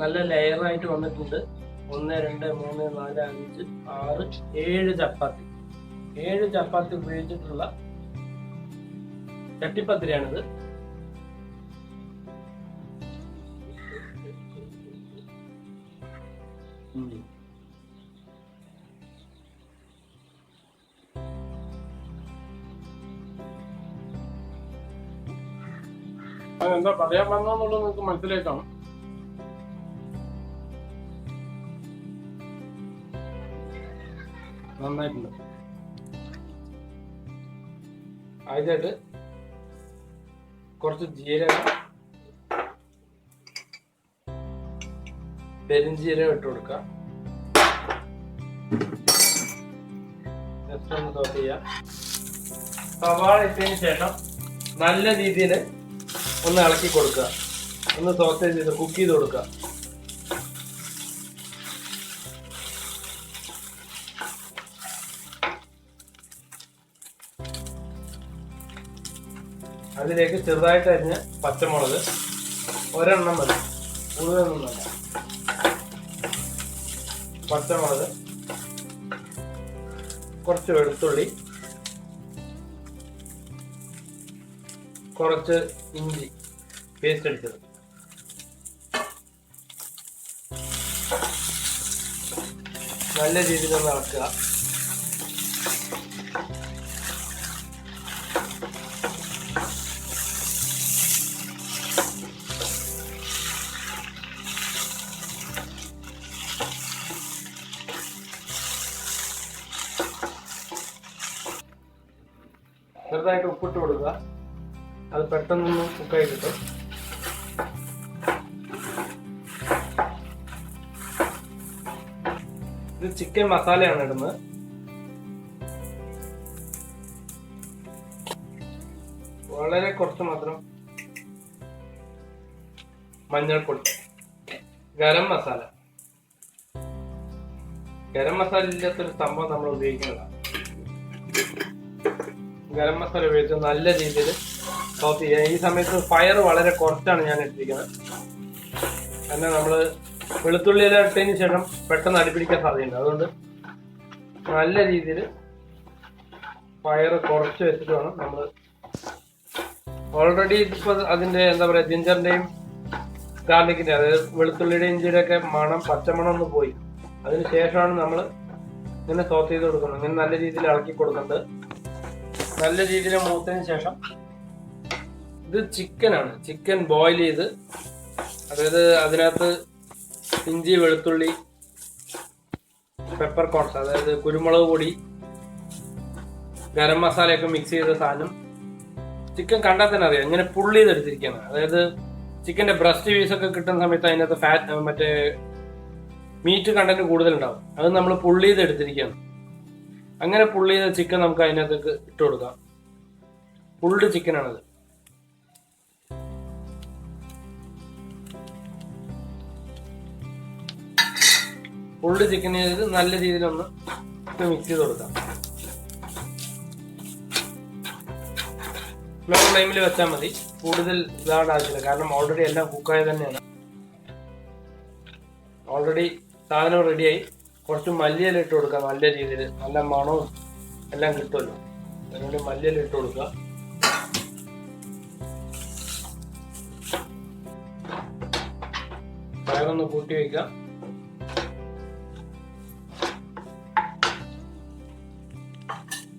നല്ല ലെയറായിട്ട് വന്നിട്ടുണ്ട്. ഒന്ന് രണ്ട് മൂന്ന് നാല് അഞ്ച് ആറ് ഏഴ് ചപ്പാത്തി. ഏഴ് ചപ്പാത്തി ഉപയോഗിച്ചിട്ടുള്ള ചട്ടിപ്പത്തിരിയാണിത്. എന്താ പറയാൻ വന്നോന്നുള്ളത് നിങ്ങൾക്ക് മനസ്സിലാക്കണം നന്നായിട്ടുണ്ട്. ആദ്യമായിട്ട് കുറച്ച് ജീരകം പെരിഞ്ജീരകം ഇട്ട് കൊടുക്കുക. സവാള ഇട്ടതിന് ശേഷം നല്ല രീതിയിൽ ഒന്ന് ഇളക്കി കൊടുക്കുക. ഒന്ന് സോസേജ് ചെയ്ത് കുക്ക് ചെയ്ത് കൊടുക്കുക. അതിലേക്ക് ചെറുതായിട്ട് അരിഞ്ഞ പച്ചമുളക് ഒരെണ്ണം മതി. കൂടുതലൊന്നും വേണ്ട പച്ചമുളക് കുറച്ച് വെളുത്തുള്ളി കുറച്ച് ഇഞ്ചി പേസ്റ്റ് അടിച്ചത്. നല്ല രീതിയിൽ ഒന്ന് ഇളക്കുക. ചെറുതായിട്ട് ഉപ്പിട്ട് കൊടുക്കുക. അത് പെട്ടെന്നൊന്ന് കുക്കായി കിട്ടും. ഇത് ചിക്കൻ മസാലയാണ് ഇടുന്നത്. വളരെ കുറച്ച് മാത്രം മഞ്ഞൾപ്പൊടി. ഗരം മസാല. ഗരം മസാല ഇല്ലാത്തൊരു സംഭവം നമ്മൾ ഉപയോഗിക്കുന്നതാണ്. ഗരം മസാല ഉപയോഗിച്ച് നല്ല രീതിയിൽ ടോപ്പ് ചെയ്യുക. ഈ സമയത്ത് ഫയർ വളരെ കുറച്ചാണ് ഞാൻ ഇട്ടിരിക്കുന്നത്. കാരണം നമ്മൾ വെളുത്തുള്ളിയില ഇട്ടതിന് ശേഷം പെട്ടെന്ന് അടിപിടിക്കാൻ സാധ്യതയുണ്ട്. അതുകൊണ്ട് നല്ല രീതിയിൽ ഫയർ കുറച്ച് വെച്ചിട്ട് വേണം നമ്മൾ ഓൾറെഡി ഇപ്പോൾ അതിന്റെ എന്താ പറയുക ജിഞ്ചറിന്റെയും ഗാർലിക്കിന്റെ അതായത് വെളുത്തുള്ളിയുടെയും ഇഞ്ചിയുടെയൊക്കെ മണം പച്ചമണം ഒന്ന് പോയി. അതിന് ശേഷമാണ് നമ്മൾ ഇങ്ങനെ സോത്ത് ചെയ്ത് കൊടുക്കുന്നത്. ഇങ്ങനെ നല്ല രീതിയിൽ ഇളക്കി കൊടുക്കുന്നുണ്ട് നല്ല രീതിയിൽ മൂത്തതിന് ശേഷം ഇത് ചിക്കനാണ്. ചിക്കൻ ബോയിൽ ചെയ്ത് അതായത് അതിനകത്ത് ഇഞ്ചി വെളുത്തുള്ളി പെപ്പർ കോൺസ് അതായത് കുരുമുളക് പൊടി ഗരം മസാലയൊക്കെ മിക്സ് ചെയ്ത സാധനം. ചിക്കൻ കണ്ടാൽ തന്നെ അറിയാം ഇങ്ങനെ പുള്ളി ചെയ്തെടുത്തിരിക്കുകയാണ്. അതായത് ചിക്കന്റെ ബ്രസ്റ്റ് പീസൊക്കെ കിട്ടുന്ന സമയത്ത് അതിനകത്ത് ഫാറ്റ് മറ്റേ മീറ്റ് കണ്ടന്റ് കൂടുതലുണ്ടാവും. അത് നമ്മൾ പുള്ളി ചെയ്തെടുത്തിരിക്കുകയാണ്. അങ്ങനെ പുള്ളി ചെയ്ത ചിക്കൻ നമുക്ക് അതിനകത്തേക്ക് ഇട്ട് കൊടുക്കാം. പുൾഡ് ചിക്കനാണത് പുൾഡ് ചിക്കൻ ചെയ്ത് നല്ല രീതിയിലൊന്ന് മിക്സ് ചെയ്ത് കൊടുക്കാം. ലോ ഫ്ലെയിമിൽ വെച്ചാൽ മതി. കൂടുതൽ ഇതാവേണ്ട ആവശ്യമില്ല. കാരണം ഓൾറെഡി എല്ലാം കുക്കായ തന്നെയാണ്. ഓൾറെഡി സാധനം റെഡിയായി കുറച്ച് മല്ലിയില ഇട്ട് കൊടുക്കുക നല്ല രീതിയിൽ നല്ല മണവും എല്ലാം കിട്ടുമല്ലോ. അതുകൊണ്ട് മല്ലിയില ഇട്ട് കൊടുക്കുക പയറൊന്ന് കൂട്ടി വയ്ക്കുക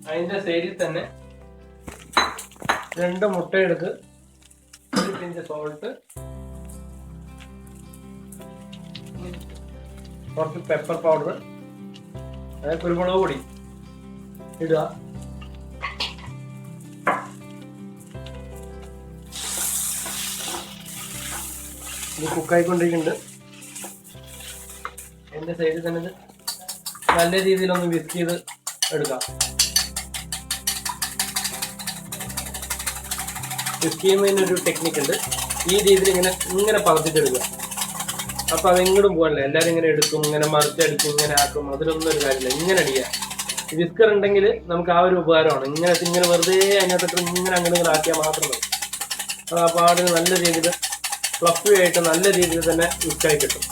അതിന്റെ സൈഡിൽ തന്നെ രണ്ട് മുട്ട എടുക്ക് ഒരു പിഞ്ച് സോൾട്ട് കുറച്ച് പെപ്പർ പൗഡർ അതായത് കുരുമുളക് പൊടി ഇടുക. ഇത് കുക്കായിക്കൊണ്ടിരിക്കുന്നുണ്ട് എന്റെ സൈഡിൽ തന്നെ ഇത് നല്ല രീതിയിലൊന്ന് വിസ്ക് ചെയ്ത് എടുക്കാം. വിസ്ക് ചെയ്യുന്നതിനൊരു ടെക്നിക്ക് ഉണ്ട്. ഈ രീതിയിൽ ഇങ്ങനെ ഇങ്ങനെ പതച്ചിട്ടെടുക്കുക അപ്പൊ അതെങ്ങോട്ടും പോകാനില്ല. എല്ലാരും ഇങ്ങനെ എടുക്കും ഇങ്ങനെ മറിച്ചടിക്കും ഇങ്ങനെ ആക്കും. അതിലൊന്നും ഒരു കാര്യമില്ല. ഇങ്ങനെ അടിയാ. വിസ്കർ ഉണ്ടെങ്കിൽ നമുക്ക് ആ ഒരു ഉപകാരമാണ്. ഇങ്ങനെ ഇങ്ങനെ വെറുതെ അതിനകത്തിട്ട് ഇങ്ങനെ അങ്ങനെ ആക്കിയാൽ മാത്രം മതി. അത് ആ പാടിന് നല്ല രീതിയിൽ ഫ്ലഫി ആയിട്ട് നല്ല രീതിയിൽ തന്നെ മിക്സായി കിട്ടും.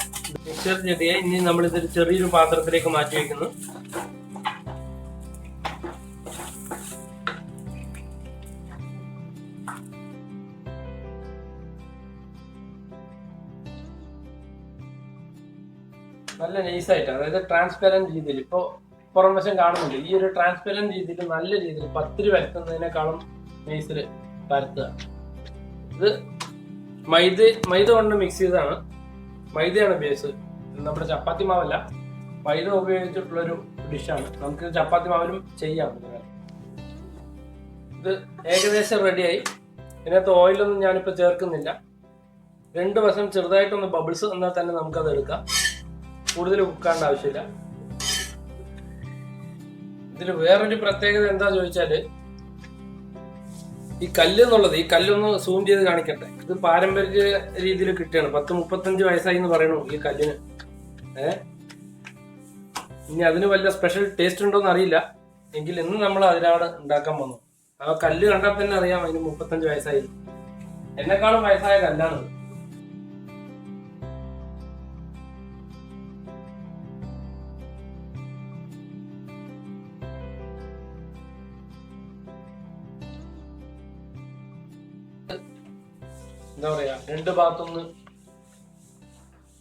മിക്സർ ചെടിയെ ഇനി നമ്മളിതൊരു ചെറിയൊരു പാത്രത്തിലേക്ക് മാറ്റി വെക്കുന്നു. നല്ല നൈസായിട്ട് അതായത് ട്രാൻസ്പെറന്റ് രീതിയിൽ. ഇപ്പോൾ പുറം വശം കാണുന്നുണ്ട്. ഈ ഒരു ട്രാൻസ്പെറന്റ് രീതിയിൽ നല്ല രീതിയിൽ പത്തിരി വരുത്തുന്നതിനേക്കാളും നൈസിൽ പരത്തുക. ഇത് മൈദ മൈദ കൊണ്ട് മിക്സ് ചെയ്താണ് മൈദയാണ് ബേസ് നമ്മുടെ ചപ്പാത്തി മാവല്ല. മൈദ ഉപയോഗിച്ചിട്ടുള്ളൊരു ഡിഷാണ് നമുക്ക് ചപ്പാത്തി മാവിലും ചെയ്യാം. ഇത് ഏകദേശം റെഡിയായി ഇതിനകത്ത് ഓയിലൊന്നും ഞാനിപ്പോൾ ചേർക്കുന്നില്ല. രണ്ട് വശം ചെറുതായിട്ടൊന്ന് ബബിൾസ് എന്നാൽ തന്നെ നമുക്കത് എടുക്കാം കൂടുതൽ കുക്കാണ്ട ആവശ്യമില്ല. ഇതിൽ വേറൊരു പ്രത്യേകത എന്താ ചോദിച്ചാൽ ഈ കല്ല് എന്നുള്ളത് ഈ കല്ലൊന്ന് സൂം ചെയ്ത് കാണിക്കട്ടെ. ഇത് പാരമ്പര്യ രീതിയിൽ കിട്ടുകയാണ്. പത്ത് മുപ്പത്തഞ്ച് വയസ്സായി എന്ന് പറയണു ഈ കല്ലിന്. ഏ? ഇനി അതിന് വല്ല സ്പെഷ്യൽ ടേസ്റ്റ് ഉണ്ടോന്ന് അറിയില്ല. എങ്കിൽ ഇന്ന് നമ്മൾ അതിനാണ് ഉണ്ടാക്കാൻ വന്നു. ആ കല്ല് കണ്ടാൽ തന്നെ അറിയാം അതിന് മുപ്പത്തഞ്ച് വയസ്സായി. എന്നെക്കാളും വയസ്സായ കല്ലാണിത് എന്താ പറയാ രണ്ട് ഭാഗത്തൊന്ന്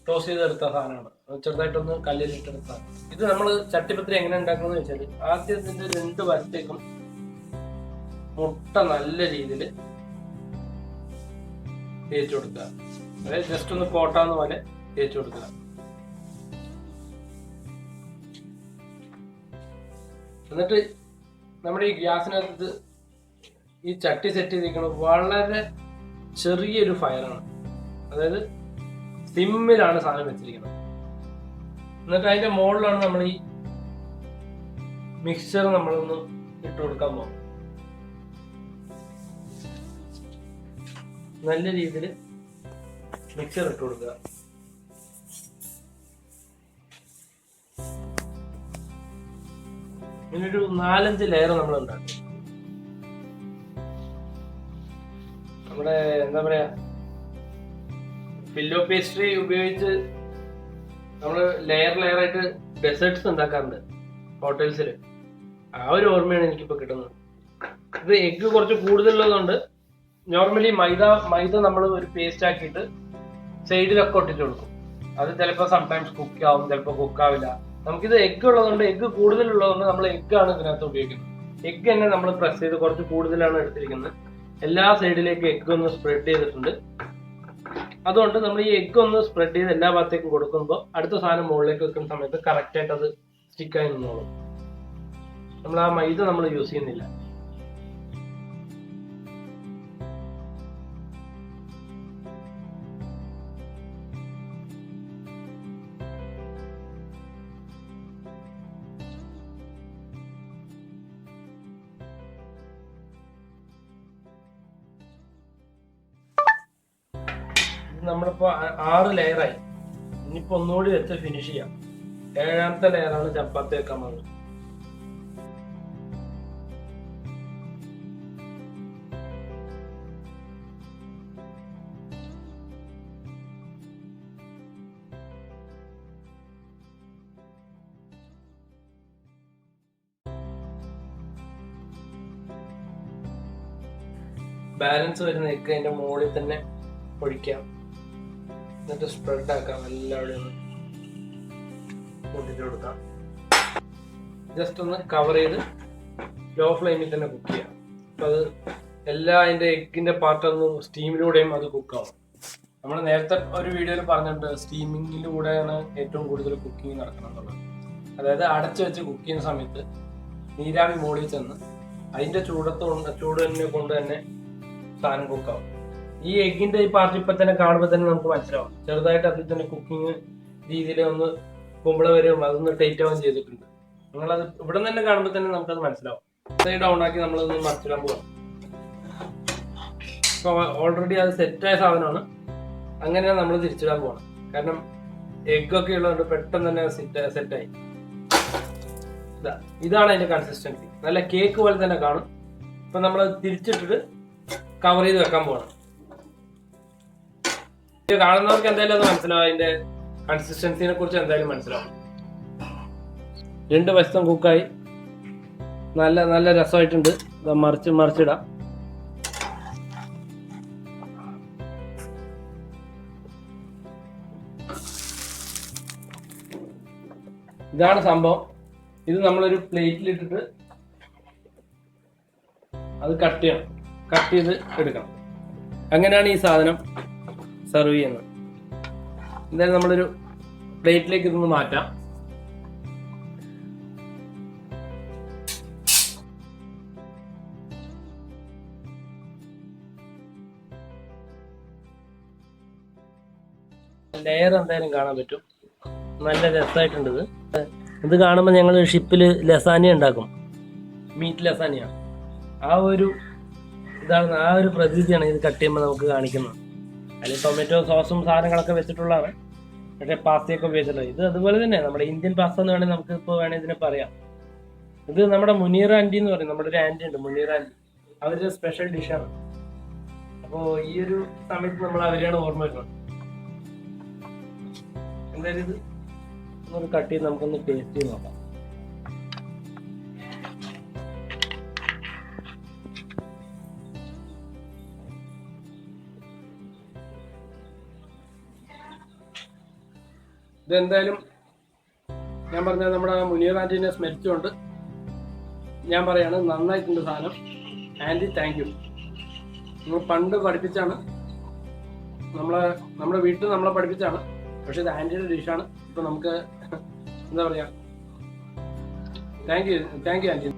ടോസ് ചെയ്തെടുത്ത സാധനമാണ്. ചെറുതായിട്ടൊന്ന് കല്ലിലിട്ടെടുത്ത ഇത് നമ്മൾ ചട്ടിപ്പത്തിരി എങ്ങനെ ഉണ്ടാക്കുന്നത് വെച്ചാൽ ആദ്യം രണ്ട് വരത്തേക്കും മുട്ട നല്ല രീതിയിൽ തേച്ചു കൊടുക്കുക. അതായത് ജസ്റ്റ് ഒന്ന് കോട്ടാന്ന് പോലെ തേച്ചു കൊടുക്കുക. എന്നിട്ട് നമ്മുടെ ഈ ഗ്യാസിനകത്ത് ഈ ചട്ടി സെറ്റ് ചെയ്തിരിക്കുന്നത് വളരെ ചെറിയൊരു ഫയറാണ് അതായത് സിമ്മിലാണ് സാധനം വെച്ചിരിക്കുന്നത്. എന്നിട്ട് അതിന്റെ മുകളിലാണ് നമ്മൾ ഈ മിക്സ്ചർ നമ്മളൊന്ന് ഇട്ട് കൊടുക്കാൻ പോകും നല്ല രീതിയിൽ മിക്സർ ഇട്ട് കൊടുക്കുക. ഇങ്ങനൊരു നാലഞ്ച് ലെയർ നമ്മൾ ഉണ്ടാക്കും. നമ്മുടെ എന്താ പറയാ ഫില്ലോ പേസ്ട്രി ഉപയോഗിച്ച് നമ്മൾ ലെയർ ലെയർ ആയിട്ട് ഡെസേർട്സ് ഉണ്ടാക്കാറുണ്ട് ഹോട്ടൽസിൽ ആ ഒരു ഓർമ്മയാണ് എനിക്കിപ്പോ കിട്ടുന്നത്. ഇത് എഗ്ഗ് കുറച്ച് കൂടുതലുള്ളതുകൊണ്ട് നോർമലി മൈദ മൈദ നമ്മൾ ഒരു പേസ്റ്റ് ആക്കിയിട്ട് സൈഡിലൊക്കെ ഒട്ടിച്ചു കൊടുക്കും. അത് ചിലപ്പോൾ സംടൈംസ് കുക്ക് ആവും ചിലപ്പോൾ കുക്ക് ആവില്ല. നമുക്കിത് എഗ്ഗ് ഉള്ളതുകൊണ്ട് എഗ്ഗ് കൂടുതലുള്ളതുകൊണ്ട് നമ്മൾ എഗ്ഗ് ആണ് ഇതിനകത്ത് ഉപയോഗിക്കുന്നത്. എഗ്ഗ് തന്നെ നമ്മൾ പ്രസ് ചെയ്ത് കുറച്ച് കൂടുതലാണ് എടുത്തിരിക്കുന്നത്. എല്ലാ സൈഡിലേക്കും എഗ്ഗ് ഒന്ന് സ്പ്രെഡ് ചെയ്തിട്ടുണ്ട്. അതുകൊണ്ട് നമ്മൾ ഈ എഗ്ഗ് ഒന്ന് സ്പ്രെഡ് ചെയ്ത് എല്ലാ ഭാഗത്തേക്കും കൊടുക്കുമ്പോൾ അടുത്ത സാധനം മുകളിലേക്ക് വെക്കുന്ന സമയത്ത് കറക്റ്റ് ആയിട്ട് അത് സ്റ്റിക്കായി നിന്നോളും. നമ്മൾ ആ മൈദ നമ്മൾ യൂസ് ചെയ്യുന്നില്ല. നമ്മളിപ്പോ ആറ് ലെയറായി ഇനിയിപ്പോ ഒന്നുകൂടി വെച്ച് ഫിനിഷ് ചെയ്യാം. ഏഴാമത്തെ ലെയറാണ് ചപ്പാത്തി വെക്കാൻ പോകുന്നത്. ബാലൻസ് വരുന്ന എഗ് അതിന്റെ മുകളിൽ തന്നെ ഒഴിക്കാം. എന്നിട്ട് സ്പ്രെഡ് ആക്കാം എല്ലാവരും കൂട്ടിട്ട് കൊടുക്കാം. ജസ്റ്റ് ഒന്ന് കവർ ചെയ്ത് ലോ ഫ്ലെയിമിൽ തന്നെ കുക്ക് ചെയ്യാം. അപ്പൊ അത് എല്ലാ അതിന്റെ എഗ്ഗിന്റെ പാർട്ടൊന്നും സ്റ്റീമിലൂടെയും അത് കുക്കാവും നമ്മൾ നേരത്തെ ഒരു വീഡിയോയിൽ പറഞ്ഞിട്ടുണ്ട് സ്റ്റീമിങ്ങിലൂടെയാണ് ഏറ്റവും കൂടുതൽ കുക്കിംഗ് നടക്കണം എന്നുള്ളത് അതായത് അടച്ചു വെച്ച് കുക്ക് ചെയ്യുന്ന സമയത്ത് നീരാവി മോളിൽ ചെന്ന് അതിന്റെ ചൂടത്ത് കൊണ്ട് ചൂട് തന്നെ കൊണ്ട് തന്നെ സാധനം കുക്കാവും ഈ എഗ്ഗിന്റെ ഈ പാർട്ട് ഇപ്പൊ തന്നെ കാണുമ്പോൾ തന്നെ നമുക്ക് മനസ്സിലാവും. ചെറുതായിട്ട് അതിൽ തന്നെ കുക്കിംഗ് രീതിയിൽ ഒന്ന് കുമ്പള വരും അതൊന്ന് ടൈറ്റ് ആവുകയും ചെയ്തിട്ടുണ്ട്. നിങ്ങളത് ഇവിടെ തന്നെ കാണുമ്പോൾ തന്നെ നമുക്കത് മനസ്സിലാവും. സൈഡ് ഡൗൺ ആക്കി നമ്മളൊന്ന് മറിച്ചിടാൻ പോകാം ഇപ്പൊ ഓൾറെഡി അത് സെറ്റായ സാധനമാണ്. അങ്ങനെയാണ് നമ്മൾ തിരിച്ചിടാൻ പോകണം കാരണം എഗ്ഗൊക്കെ ഉള്ളതുകൊണ്ട് പെട്ടെന്ന് തന്നെ സെറ്റ് സെറ്റായി ഇതാ ഇതാണ് അതിന്റെ കൺസിസ്റ്റൻസി നല്ല കേക്ക് പോലെ തന്നെ കാണും. ഇപ്പൊ നമ്മൾ തിരിച്ചിട്ടിട്ട് കവർ ചെയ്ത് വെക്കാൻ പോകണം ഇത് കാണുന്നവർക്ക് എന്തായാലും അത് മനസ്സിലാവും. അതിന്റെ കൺസിസ്റ്റൻസിനെ കുറിച്ച് എന്തായാലും മനസ്സിലാവും. രണ്ട് വശത്തും കുക്കായി നല്ല നല്ല രസമായിട്ടുണ്ട്. മറിച്ച് മറിച്ചിടാം. ഇതാണ് സംഭവം. ഇത് നമ്മളൊരു പ്ലേറ്റിലിട്ടിട്ട് അത് കട്ട് ചെയ്യണം. കട്ട് ചെയ്ത് എടുക്കണം. അങ്ങനെയാണ് ഈ സാധനം. സെർവ് ചെയ്യുന്നത്. എന്തായാലും നമ്മളൊരു പ്ലേറ്റിലേക്ക് ഇതൊന്ന് മാറ്റാം. ലെയർ എന്തായാലും കാണാൻ പറ്റും. നല്ല രസമായിട്ടുണ്ട് ഇത്. ഇത് കാണുമ്പോൾ ഞങ്ങൾ ഷിപ്പിൽ ലസാനിയ ഉണ്ടാക്കും. മീറ്റ് ലസാനിയ ആ ഒരു ഇതാണ് ആ ഒരു പ്രതീതിയാണ് ഇത് കട്ട് ചെയ്യുമ്പോൾ നമുക്ക് കാണിക്കുന്നത്. അതിൽ ടൊമാറ്റോ സോസും സാധനങ്ങളൊക്കെ വെച്ചിട്ടുള്ളതാണ്. പക്ഷേ പാസ്തയൊക്കെ ഉപയോഗിച്ചിട്ടുള്ളത് ഇത് അതുപോലെ തന്നെ നമ്മുടെ ഇന്ത്യൻ പാസ്ത എന്ന് വേണമെങ്കിൽ നമുക്ക് ഇപ്പോൾ വേണമെങ്കിൽ ഇതിനെ പറയാം. ഇത് നമ്മുടെ മുനീർ ആന്റി എന്ന് പറയും. നമ്മുടെ ഒരു ആന്റി ഉണ്ട് മുനീർ ആന്റി അവരുടെ സ്പെഷ്യൽ ഡിഷാണ് അപ്പോൾ ഈ ഒരു സമയത്ത് നമ്മൾ അവരെയാണ് ഓർമ്മ വരുന്നത്. എന്തായാലും ഇത് ഒന്ന് കട്ട് ചെയ്ത് നമുക്കൊന്ന് ടേസ്റ്റ് ചെയ്ത് നോക്കാം. ഇതെന്തായാലും ഞാൻ പറഞ്ഞ നമ്മുടെ മുനീർ ആന്റീനെ സ്മരിച്ചുകൊണ്ട് ഞാൻ പറയാണ് നന്നായിട്ടുണ്ട് സാധനം. ആന്റി താങ്ക് യു നിങ്ങൾ പണ്ട് പഠിപ്പിച്ചാണ്. നമ്മളെ നമ്മുടെ വീട്ടിൽ നമ്മളെ പഠിപ്പിച്ചാണ്. പക്ഷെ ഇത് ആന്റിയുടെ ഡിഷാണ്. ഇപ്പൊ നമുക്ക് എന്താ പറയാ thank you thank you aunty